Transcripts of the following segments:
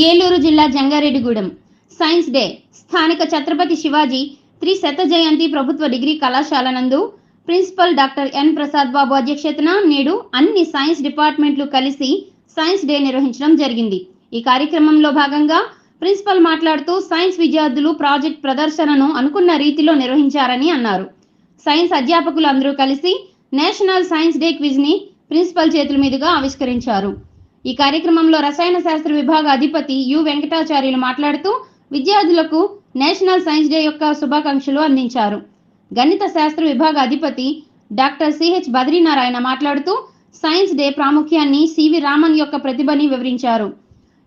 ఏలూరు జిల్లా Jangareddygudem. Science day. స్థానిక Chhatrapati Shivaji three శత జయంతి ప్రభుత్వ డిగ్రీ కళాశాల నందు principal doctor N Prasad Babu అధ్యక్షతన నేడు అన్ని సైన్స్ డిపార్ట్మెంట్లు కలిసి సైన్స్ డే నిర్వహించడం జరిగింది. ఈ కార్యక్రమంలో భాగంగా ప్రిన్సిపల్ మాట్లాడుతూ సైన్స్ విద్యార్థులు ప్రాజెక్ట్ ప్రదర్శనను అనుకున్న రీతిలో నిర్వహించారని అన్నారు. సైన్స్ అధ్యాపకులు అందరూ కలిసి నేషనల్ సైన్స్ డే క్విజ్ని ప్రిన్సిపల్ చేతుల మీదుగా ఆవిష్కరించారు. ఈ కార్యక్రమంలో రసాయన శాస్త్ర విభాగ అధిపతి యు వెంకటాచార్యులు మాట్లాడుతూ విద్యార్థులకు నేషనల్ సైన్స్ డే యొక్క శుభాకాంక్షలు అందించారు. గణిత శాస్త్ర విభాగ అధిపతి డాక్టర్ సిహెచ్ బద్రీనారాయణ మాట్లాడుతూ సైన్స్ డే ప్రాముఖ్యాన్ని సివి రామన్ యొక్క ప్రతిభని వివరించారు.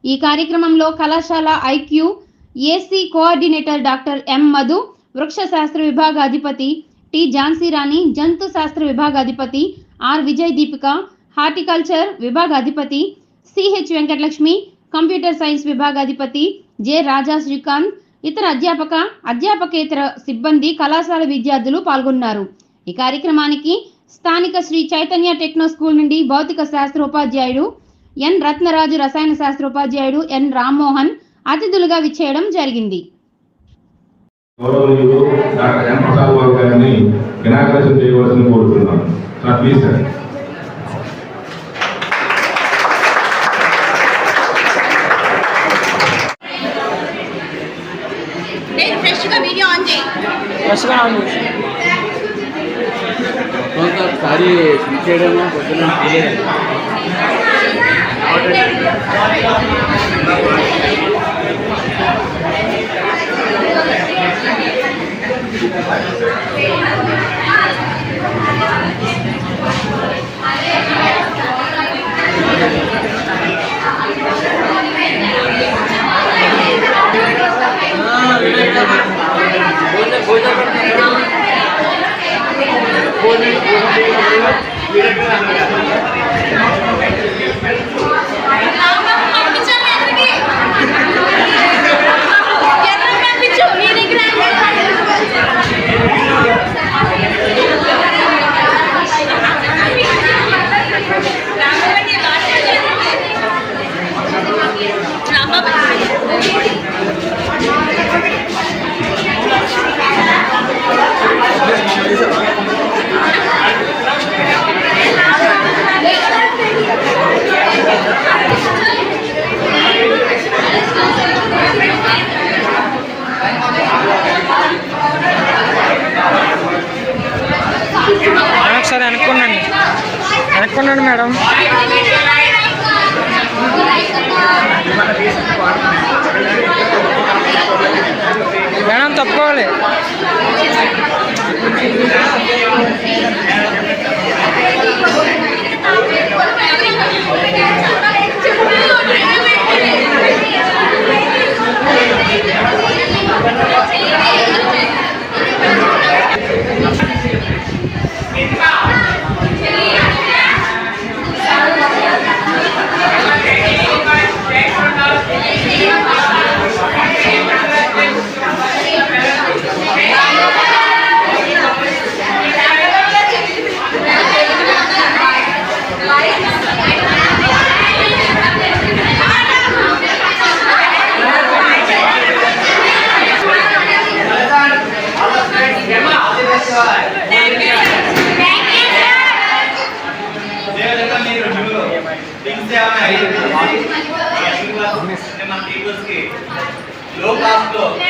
ఈ కార్యక్రమంలో కళాశాల I Q A C coordinator doctor M Madhu వృక్ష శాస్త్ర విభాగ అధిపతి టి ఝాన్సీ రాణి జంతు శాస్త్ర విభాగ అధిపతి ఆర్ విజయ్ దీపిక హార్టికల్చర్ విభాగ అధిపతి సిహెచ్ వెంకటలక్ష్మి కంప్యూటర్ సైన్స్ విభాగాధిపతి జె రాజా శ్రీకాంత్ ఇతర అధ్యాపక అధ్యాపకేతర సిబ్బంది కళాశాల విద్యార్థులు పాల్గొన్నారు. ఈ కార్యక్రమానికి స్థానిక శ్రీ చైతన్య టెక్నో స్కూల్ నుండి భౌతిక శాస్త్ర ఉపాధ్యాయుడు ఎన్ రత్నరాజు రసాయన శాస్త్ర ఉపాధ్యాయుడు ఎన్ రామ్మోహన్ అతిథులుగా విచ్చేయడం జరిగింది. గౌరవనీయులు డాక్టర్ ఎం ప్రసాద్ బాబు గారిని ఇనాగ్రేషన్ చేయవలసింది కోరుతున్నాను. Sir please sir. ఫ్రెష్గా చేసి ఒకసారి చేయడమో పొద్దున వెనక్కుండండి మేడం. మేడం తప్పుకోవాలి. Let's go.